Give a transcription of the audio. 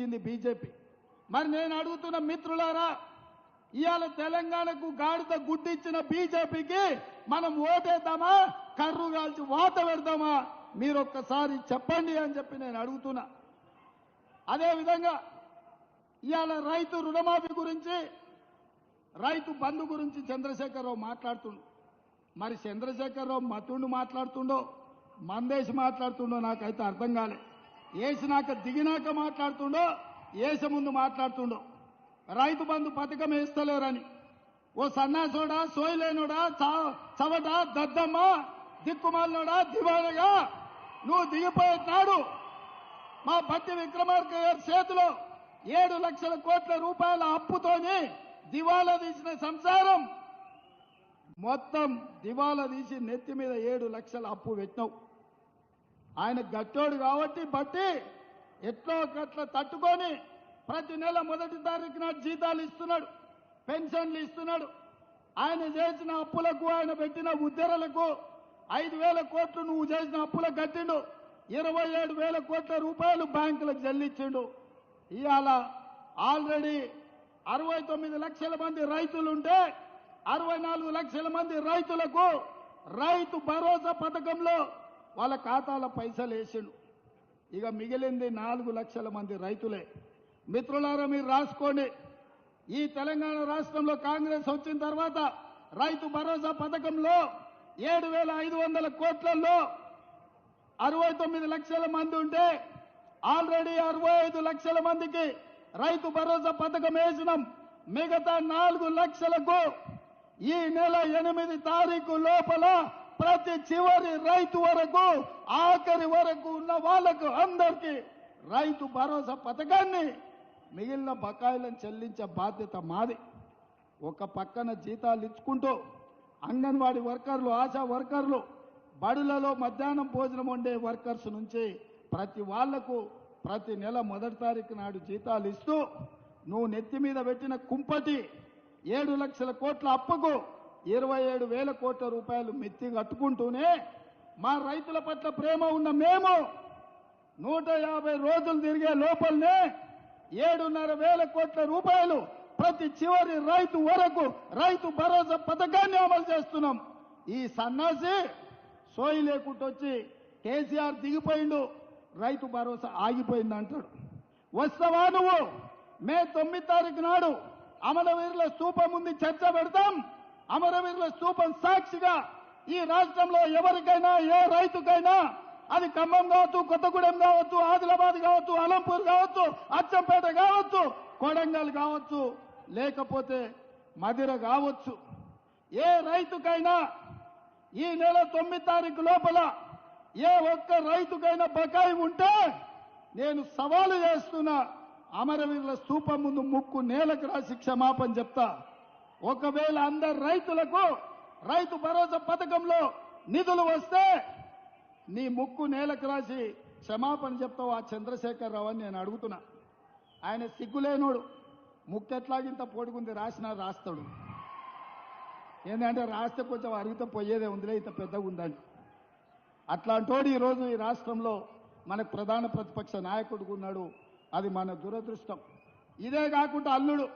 ఇచ్చింది బీజేపీ. మరి నేను అడుగుతున్న మిత్రులారా ఇవాళ తెలంగాణకు గాడిద గుడ్డిచ్చిన బీజేపీకి మనం ఓటేద్దామా? కర్రు కాల్చి వాత పెడదామా? మీరు ఒక్కసారి చెప్పండి అని చెప్పి నేను అడుగుతున్నా. అదేవిధంగా ఇవాళ రైతు రుణమాఫీ గురించి రైతు బంధు గురించి చంద్రశేఖరరావు మాట్లాడుతుండు. మరి చంద్రశేఖరరావు మతుండు మాట్లాడుతుండో మందేసి మాట్లాడుతుండో నాకైతే అర్థం కాలేదు వేసినాక దిగినాక మాట్లాడుతుండో వేసే ముందు మాట్లాడుతుండో. రైతు బంధు పథకం వేస్తలేరని. ఓ సన్నాసోడా సోయలేనుడా చవట దద్దమ్మ దిక్కుమాలినోడా దివానగా నువ్వు దిగిపోయినాడు మా భక్తి విక్రమార్క గారి చేతిలో ఏడు లక్షల కోట్ల రూపాయల అప్పుతోని దివాలా తీసిన సంసారం. మొత్తం దివాలా తీసి నెత్తి మీద ఏడు లక్షల అప్పు పెట్టినావు. ఆయన గట్టోడు కాబట్టి బట్టి ఎట్లో గట్ల తట్టుకొని ప్రతి నెల మొదటి తారీఖున జీతాలు ఇస్తున్నాడు పెన్షన్లు ఇస్తున్నాడు. ఆయన చేసిన అప్పులకు ఆయన పెట్టిన ఉద్దరలకు ఐదు వేల కోట్లు నువ్వు చేసిన అప్పులకు కట్టిండు ఇరవై ఏడు వేల కోట్ల రూపాయలు బ్యాంకులకు చెల్లించిండు. ఇవాళ ఆల్రెడీ అరవై తొమ్మిది లక్షల మంది రైతులుంటే అరవై నాలుగు లక్షల మంది రైతులకు రైతు భరోసా పథకంలో వాళ్ళ ఖాతాల పైసలు వేసిండు. ఇక మిగిలింది నాలుగు లక్షల మంది రైతులే. మిత్రులారా మీరు రాసుకోండి. ఈ తెలంగాణ రాష్ట్రంలో కాంగ్రెస్ వచ్చిన తర్వాత రైతు భరోసా పథకంలో ఏడు వేల ఐదు వందల కోట్లలో అరవై తొమ్మిది లక్షల మంది ఉంటే ఆల్రెడీ అరవై ఐదు లక్షల మందికి రైతు భరోసా పథకం వేసినాం. మిగతా నాలుగు లక్షలకు ఈ నెల ఎనిమిది తారీఖు లోపల ప్రతి చివరి రైతు వరకు ఆఖరి వరకు ఉన్న వాళ్ళకు అందరికీ రైతు భరోసా పథకాన్ని మిగిలిన బకాయిలను చెల్లించే బాధ్యత మాది. ఒక పక్కన జీతాలు ఇచ్చుకుంటూ అంగన్వాడీ వర్కర్లు ఆశా వర్కర్లు బడులలో మధ్యాహ్నం భోజనం వండే వర్కర్స్ నుంచి ప్రతి వాళ్ళకు ప్రతి నెల మొదటి తారీఖు నాడు జీతాలు ఇస్తూ నువ్వు నెత్తి మీద పెట్టిన కుంపటి ఏడు లక్షల కోట్ల అప్పుకు ఇరవై ఏడు వేల కోట్ల రూపాయలు మెత్తి కట్టుకుంటూనే మా రైతుల పట్ల ప్రేమ ఉన్న మేము నూట యాభై రోజులు తిరిగే లోపలనే ఏడున్నర వేల కోట్ల రూపాయలు ప్రతి చివరి రైతు వరకు రైతు భరోసా పథకాన్ని అమలు చేస్తున్నాం. ఈ సన్నాసి సోయి లేకుండా వచ్చి కేసీఆర్ దిగిపోయిండు రైతు భరోసా ఆగిపోయింది అంటాడు. వస్తావా నువ్వు? మే తొమ్మిది తారీఖు నాడు అమలవీరుల స్తూపం ముందు చర్చ పెడతాం. అమరవీరుల స్థూపం సాక్షిగా ఈ రాష్ట్రంలో ఎవరికైనా ఏ రైతుకైనా అది ఖమ్మం కావచ్చు కొత్తగూడెం కావచ్చు ఆదిలాబాద్ కావచ్చు అలంపూర్ కావచ్చు అచ్చంపేట కావచ్చు కొడంగల్ కావచ్చు లేకపోతే మదిర కావచ్చు. ఏ రైతుకైనా ఈ నెల తొమ్మిది తారీఖు లోపల ఏ ఒక్క రైతుకైనా బకాయి ఉంటే నేను సవాలు చేస్తున్నా అమరవీరుల స్థూపం ముందు ముక్కు నేలకు రాసి క్షమాపణ చెప్తా. ఒకవేళ అందరు రైతులకు రైతు భరోసా పథకంలో నిధులు వస్తే నీ ముక్కు నేలకు రాసి క్షమాపణ చెప్తావు ఆ చంద్రశేఖరరావు అని నేను అడుగుతున్నా. ఆయన సిగ్గులేనోడు. ముక్కు ఎట్లాగింత పొడుగుంది రాసినా రాస్తాడు. ఏంటంటే రాస్తే కొంచెం అరిగితే పోయేదే ఉందిలే ఇంత పెద్దగా ఉందని. అట్లాంటోడు ఈరోజు ఈ రాష్ట్రంలో మనకు ప్రధాన ప్రతిపక్ష నాయకుడు ఉన్నాడు అది మన దురదృష్టం. ఇదే కాకుండా అల్లుడు.